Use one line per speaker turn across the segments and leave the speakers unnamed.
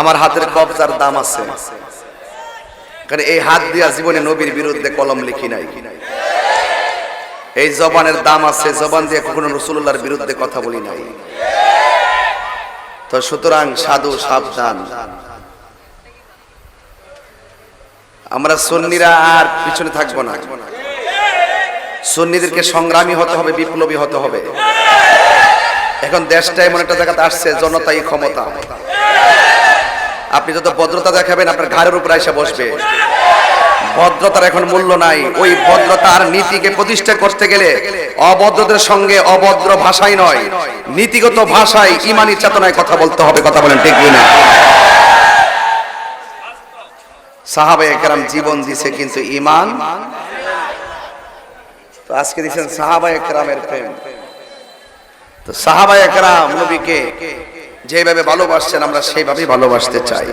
আমার হাতের কবজার দাম আছে। কারণ এই হাত দিয়া জীবনে নবীর বিরুদ্ধে কলম লিখি নাই। এই জবানের দাম আছে, জবান দিয়ে কখনো রসুল্লাহর বিরুদ্ধে কথা বলি নাই। তো সুতরাং সাধু সাবধান। আমরা সন্নিরা আর পিছনে থাকব না। সন্নিদেরকে সংগ্রামী হতে হবে, বিপ্লবী হতে হবে। এখন দেশটা এমন একটা জায়গাতে আসছে, জনতাই ক্ষমতা। আপনি যত ভদ্রতা দেখাবেন, আপনার ঘাড়ের উপর এসে বসবে। ভদ্রতার এখন মূল্য নাই। ওই ভদ্রতার নীতিকে প্রতিষ্ঠা করতে গেলে অভদ্রদের সঙ্গে অভদ্র ভাষাই নয়, নীতিগত ভাষায় ইমানি চেতনায় কথা বলতে হবে, কথা বলেন ঠিক না সাহাবে একরাম জীবন দিছে কিন্তু ইমান। তো আজকে দিচ্ছেন সাহাবা একরামের প্রেম। তো সাহাবা একরাম নবীকে যেভাবে ভালোবাসছেন আমরা সেইভাবেই ভালোবাসতে চাই।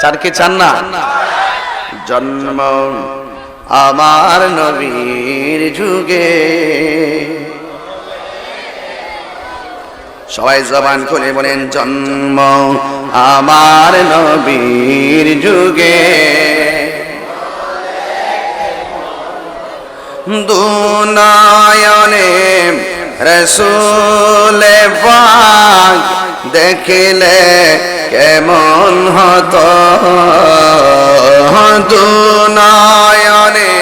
চান কি চান না? জন্ম আমার নবীর যুগে। সবাই জবান খুলে বলেন, জন্ম আমার নবীর যুগে। দুনায়নে রসুলে পাক দেখিলে কেমন হত? হতো দুনায়নে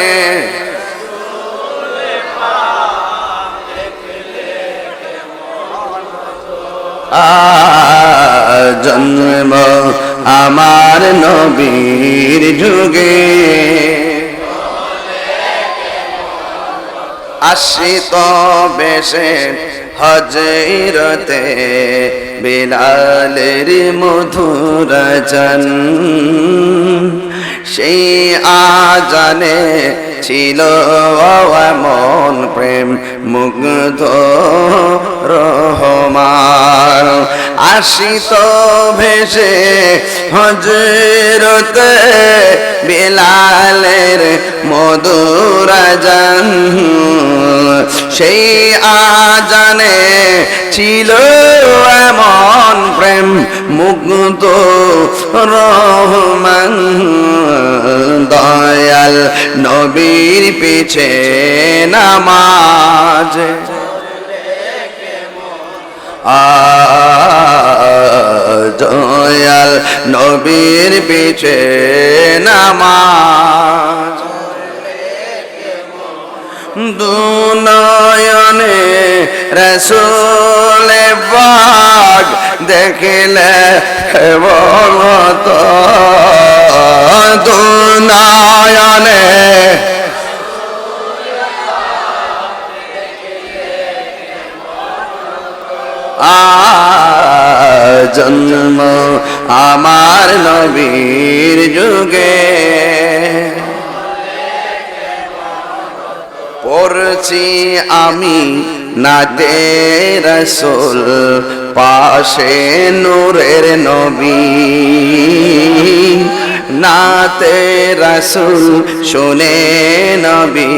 জন্ম আমার নবীর যুগে। আশিত বেশে হজরতে বিলালের মধুর জন সেই আজানে ছিল মন প্রেম মুগ্ধ রহমান। আশিত ভেসে হজরতে বিলালের মধুর জন সেই আজানে ছিল এমন প্রেম মুগ্ধ রহমান। নবীর পিছে নামাজ। দয়াল নবীর পিছে নামাজ। দুনয়নে রসুলে বাগ দেখিলে বলত দুনয়নে জন্ম আমার নবীর যুগে। পড়ছি আমি নাতে রসুল পাশে নূরের নবী। নাতে রসুল শুনে নবী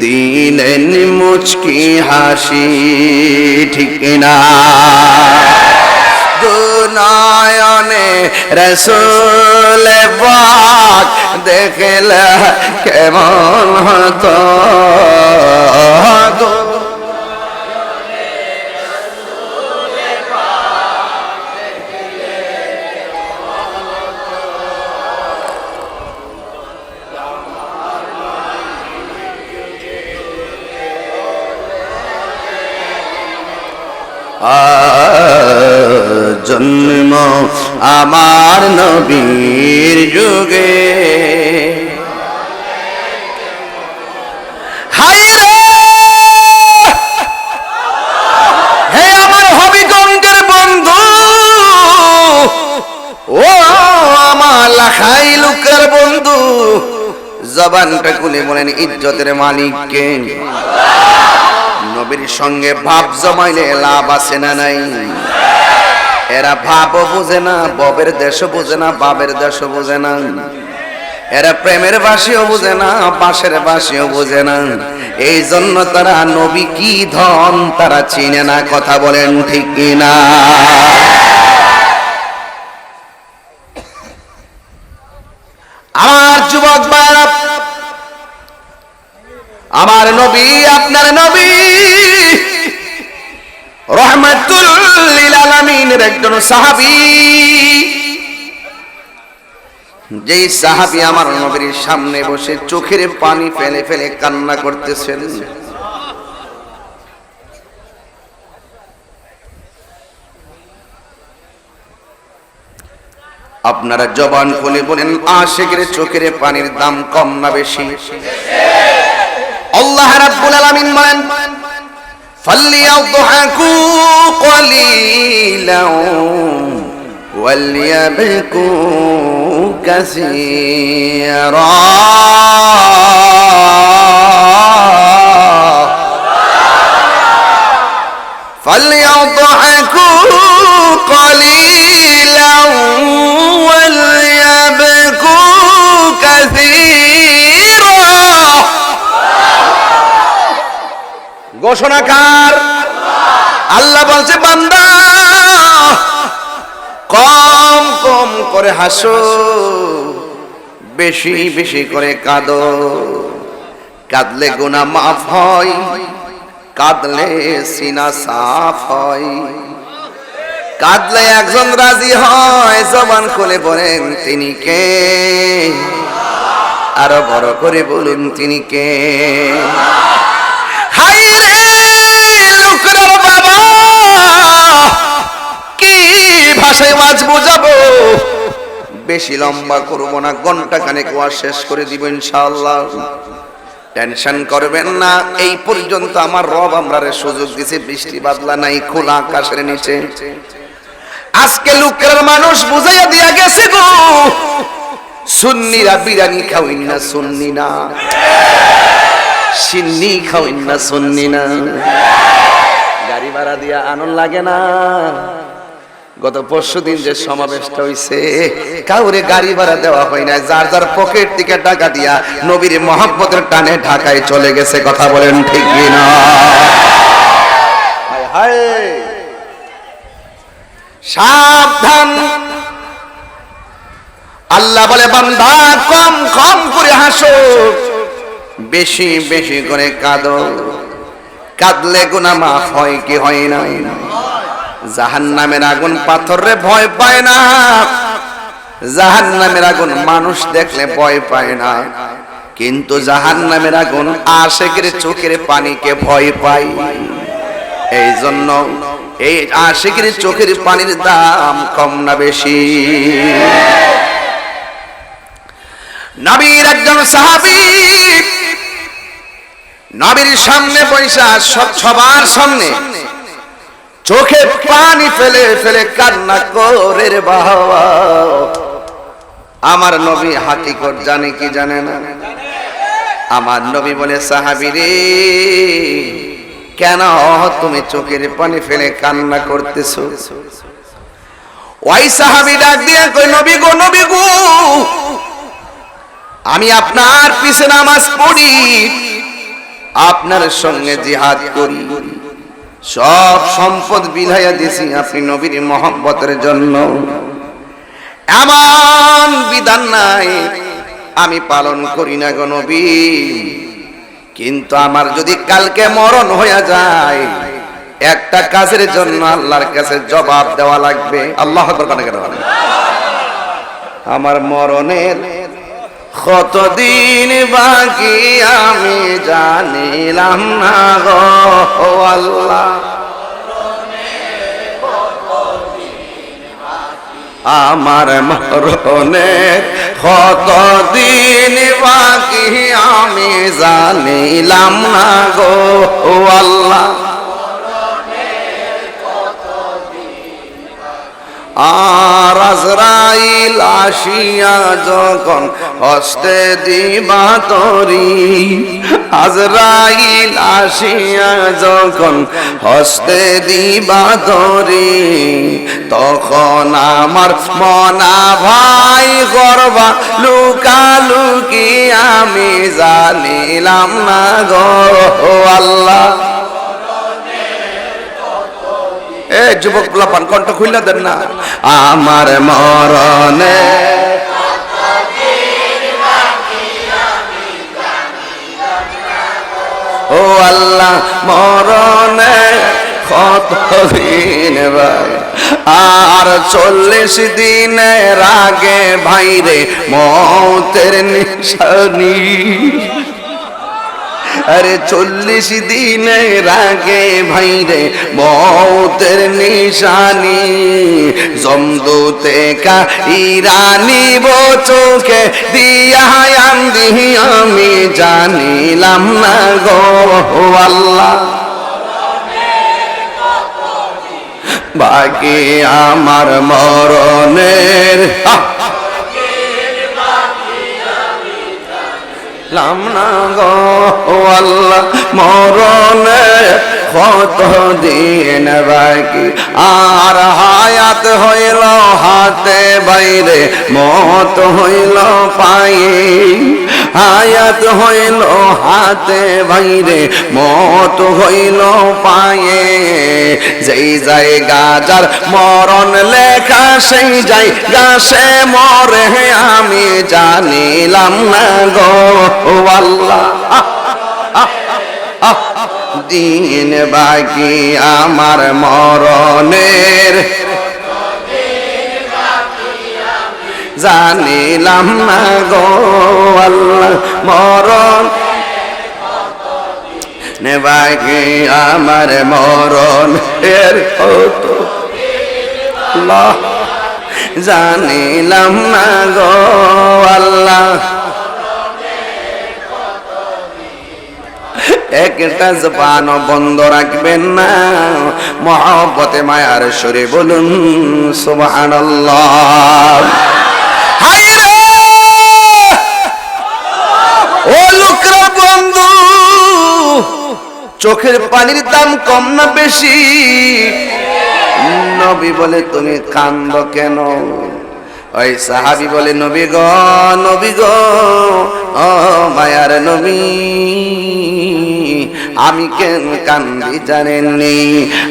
দিলেন মুচকি হাসি, ঠিক না দুনয়নে রসুল বাক দেখলে কেমন হতো? জন্ম আমার নবীর যুগে। বন্ধু। জবানটা খুলে বলেন ইজ্জতের মালিককে। নবীর সঙ্গে ভাব জমাইলে লাভ আছে না নাই? এরা ভাব বোঝে না, ববের দেশ বোঝে না, বাবের দেশ বোঝে না। এরা প্রেমের বাসিও বুঝে না বাসের বাসিও বুঝে না। এই জন্য তারা নবী কি ধন তারা চিনে না, কথা বলেন ঠিক কিনা? আমার যুবক আমার নবী, আপনার নবী আলামিনের একজন সাহাবি। যেই সাহাবি আমার নবীর সামনে বসে চোখের পানি ফেলে ফেলে কান্না করতেছেন। আপনারা জবান খুলে বলেন, আশেকের চোখের পানির দাম কম না বেশি? আল্লাহ রাব্বুল আলামিন বলেন فليضحكوا قليلا وليبكوا كثيرا. فليضحكوا قليلا ঘোষণাকার আল্লাহ বলছে, বান্দা, কম কম করে হাসো, বেশি বেশি করে কাঁদো। কাঁদলে গুনাহ মাফ হয়, কাঁদলে সিনা সাফ হয়। কাঁদলে একজন রাজি হয়, জবান খুলে বলেন, তিনি কে? আরও বড় করে বলুন, তিনি কে? হাই মাছ বোঝাবো? বেশি লম্বা করব না, ঘণ্টা খানেক ওয়াজ শেষ করে দিব ইনশাআল্লাহ। টেনশন করবেন না, এই পর্যন্ত আমার রব আমরা সুযোগ দিছে, বৃষ্টি বাদলা নাই, খোলা আকাশের নিচে। আজকে লোকের মানুষ বুঝাইয়া দিয়া গেছে গো, সুন্নিরা বিরিয়ানি খাওয়াই না, সুন্নি না। সিন্নি খাওয়াই না, সুন্নি না। গাড়ি ভাড়া দিয়া আনন্দ লাগে না। গত পরশু দিন যে সমাবেশটা হইছে, কাউরে গাড়ি ভাড়া দেওয়া হয় না যার যার পকেট থেকে টাকা দিয়া নবীর মহাব্বতের টানে ঢাকায় চলে গেছে, কথা বলেন ঠিক না সাবধান। আল্লাহ বলে, বান্দা, কম কম করে হাসো। বেশি বেশি করে কাঁদো। কাঁদলে গুনা মাফ হয় কি হয় না জাহান নামের আগুন পাথরে ভয় পায় না। জাহান নামের আগুন মানুষ দেখলে ভয় পায় না। কিন্তু জাহান নামের আগুন আশেকের চোখের পানিকে ভয় পায়। এই জন্য এই আশেকের চোখের পানির দাম কম না বেশি। নবীর একজন সাহাবী নবীর সামনে পয়সা সব সবার সামনে চোখে পানি ফেলে ফেলে কান্না করে রে বাবা। আমার নবী হাকিকত জানে কি জানে না? আমার নবী বলে, সাহাবি রে, কেন তুমি চোখের পানি ফেলে কান্না করতেছো? ওই সাহাবি ডাক দিয়া কই নবী গো নবী গো, আমি আপনার পিছে নামাজ পড়ি, আপনার সঙ্গে জিহাদ করি। সব সম্পদ বিলাইয়া দিছি আপনি নবীর মহব্বতের জন্য। এমন বিধান নাই, আমি পালন করি না গো নবী। কিন্তু আমার যদি কালকে মরণ হয়ে যায়, একটা কাজের জন্য আল্লাহর কাছে জবাব দেওয়া লাগবে। আল্লাহ আমার মরণের কতদিন বাকি আমি জানিলাম না গো আল্লাহ। আমার মরণে কতদিন বাকি আমি জানিলাম না গো আল্লাহ। আর আজরাইল আসিয়া যখন হস্তে দিবা তরি, আজরাইল আসিয়া যখন হস্তে দিবা তরি, তখন আমার মনা ভাই গর্বা লুকালুকি আমি জানিলাম না গো আল্লাহ। এ যুবক পোলাপান কণ্ঠ খুললা দেন না। আমার মরণে ও আল্লাহ, মরণে কতদিন ভাই? আর চল্লিশ দিনের আগে ভাইরে মতের নিশানি আরে চল্লিশ দিনের আগে ভাইরে মতের নিশানি জমদুতে কা ইরানি বো চোখে দিয়া আন্দি আমি জানিলাম না গো আল্লাহ বাকি আমার মরণের, আহ! লাম না গো আল্লাহ, মরণে কত দিন বাকি। আর হায়াত হইল হাতে বাইরে, মত হইল পায়ে। হায়াত হইল হাতে বাইরে, মত হইল পায়ে। যেই জায়গা গাজার মরণ লেখা, সেই যাই গাছে মরে, আমি জানিলাম না গো। দিন বাকি আমার মরণের। জানিলাম না গো আল্লাহ মরণ। নেবাগে আমার মরণ এর জানিলাম না গো আল্লাহ। একটা জবান বন্ধ রাখবেন না। মহব্বতে, মায়ার সরে বলুন, সুবহানাল্লাহ। ও চোখের পানির দাম কম না বেশি? নবী বলে, তুমি কান্দ কেন? ওই সাহাবি বলে, নবী গ নবী গ, ও মায়ার নবী। আমি কেন কান্দি জানেননি?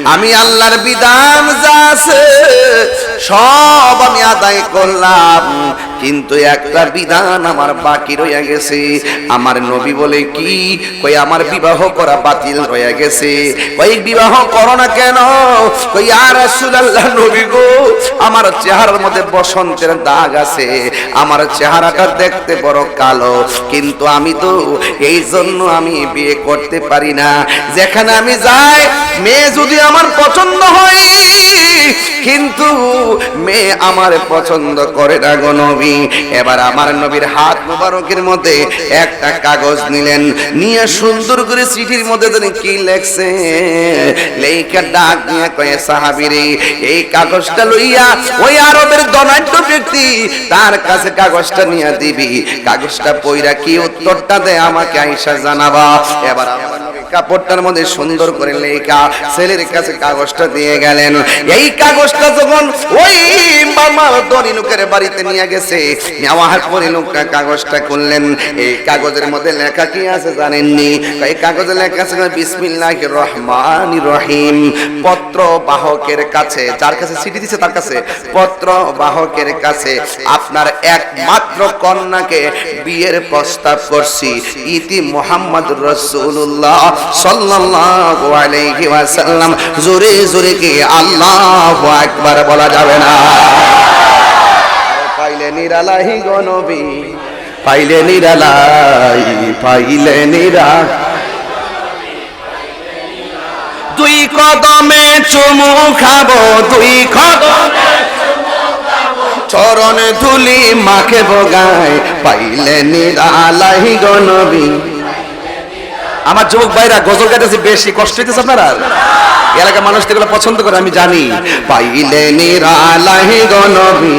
আমি আল্লাহর বিধান যা আছে সব আমি আদায় করলাম। কিন্তু একটা বিধান আমার বাকি রয়ে গেছে। আমার নবী বলে কি? কই, আমার বিবাহ করা বাতিল হয়ে গেছে। কই, বিবাহ করো না কেন? কই আর রাসূলুল্লাহ নবী গো, আমার চেহারার মধ্যে বসন্তের দাগ আছে। আমার চেহারাটা দেখতে বড় কালো। কিন্তু আমি তো এই জন্য আমি বিয়ে করতে পারি না। যেখানে আমি যাই মেয়ে যদি আমার পছন্দ হয়, কিন্তু মেয়ে আমার পছন্দ করে না গো নবী। এবার আমার নবীর হাত মুবারকের মধ্যে একটা কাগজ নিলেন। নিয়ে সুন্দর করে চিঠির মধ্যে তিনি কি লেখছে লেখা ডাক নিয়ে কয়ে, সাহাবিরে, এই কাগজটা লইয়া ওই আরবের ধনাঢ্য ব্যক্তি তার কাছে কাগজটা নিয়ে দিবি। কাগজটা পইরা কি উত্তরটা দেয় আমাকে আইসা জানাবা। এবার আমার কাপড়টার মধ্যে সুন্দর করে লেখা ছেলের কাছে কাগজটা দিয়ে গেলেন। এই কাগজটা যখন ওই মামার দরি লোকের বাড়িতে নিয়ে গেছে, নেওয়ার পরে লোকটা কাগজটা করলেন এই কাগজের মধ্যে লেখা কি আছে জানেননি? এই কাগজে লেখা আছে বিসমিল্লাহ রহমান রহিম। পত্র বাহকের কাছে, যার কাছে চিঠি দিছে তার কাছে। পত্র বাহকের কাছে, আপনার একমাত্র কন্যাকে বিয়ের প্রস্তাব করছি। ইতি মোহাম্মদ রসুল্লাহ সাল্লাল্লাহু আলাইহি ওয়াসাল্লাম জোরে জোরে কি আল্লাহু আকবার বলা যাবে না। পাইলে নিরালাহি পাইলে নিরালাই, পাইলে নিরা। দুই কদমে চুমু খাব, দুই কদমে চরণ ধুলি মাখে বগায় পাইলে নিরালাহি গনবী আমার যুবক ভাইরা, গজল গাইতেছে বেশি, কষ্ট হইতেছে আপনারা এলাকার মানুষ এগুলো পছন্দ করে, আমি জানি। পাইলে নিরালাহি গনবী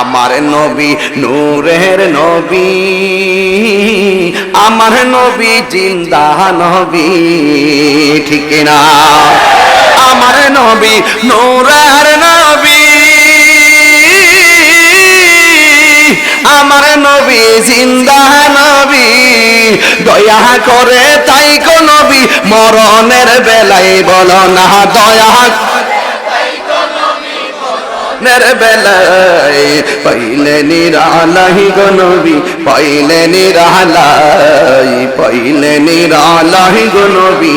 আমার নবী, নূরের নবী, আমার নবী জিন্দা নবী, ঠিক না আমার নবী নূরের নবী। আমার নবী, জিন্দা নবী। দয়া করে তাই কো নবী, মরণের বেলায় বলো না, দয়া নের বেলায়। পাইলে নিরালাই গো নবী, পাইলে নিরালাই পাইলে নিরালাই গো নবী।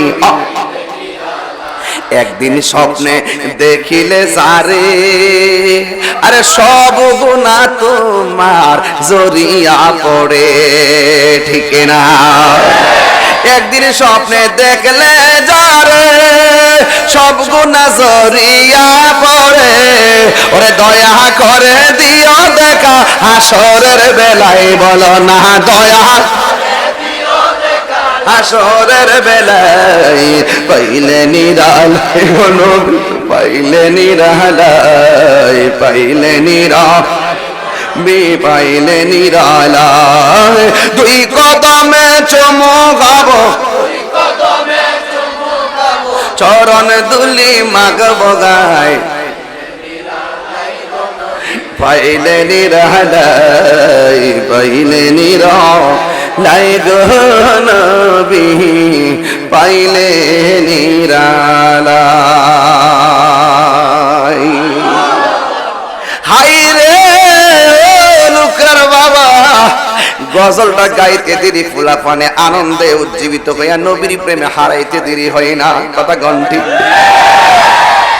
একদিন স্বপ্নে দেখিলে সারে, আরে সব গুণা তোমার জরিয়া পড়ে, ঠিক না? একদিন স্বপ্নে দেখলে যারে, সব গুণা জরিয়া পড়ে, ওরে দয়া করে দিও দেখা, হাসরের বেলায় বলো না দয়া। হাসরের বেলায় পাইলে নিরালায় গনব পাইলে নিরালায় পাইলে নিরা বি পাইলে নিরালায় দুই কদমে চমকাবো চরণ দুলি মাগ বগায় পাইলে নিরালাই, পাইলে নির নাই গনবি পাইলে নিরালাই হাই রে লুকার বাবা, গজলটা গাইতে দেরি ফুলা পানে আনন্দে উজ্জীবিত হইয়া নবীর প্রেমে হারাইতে দেরি হয় না, কথা গন্টি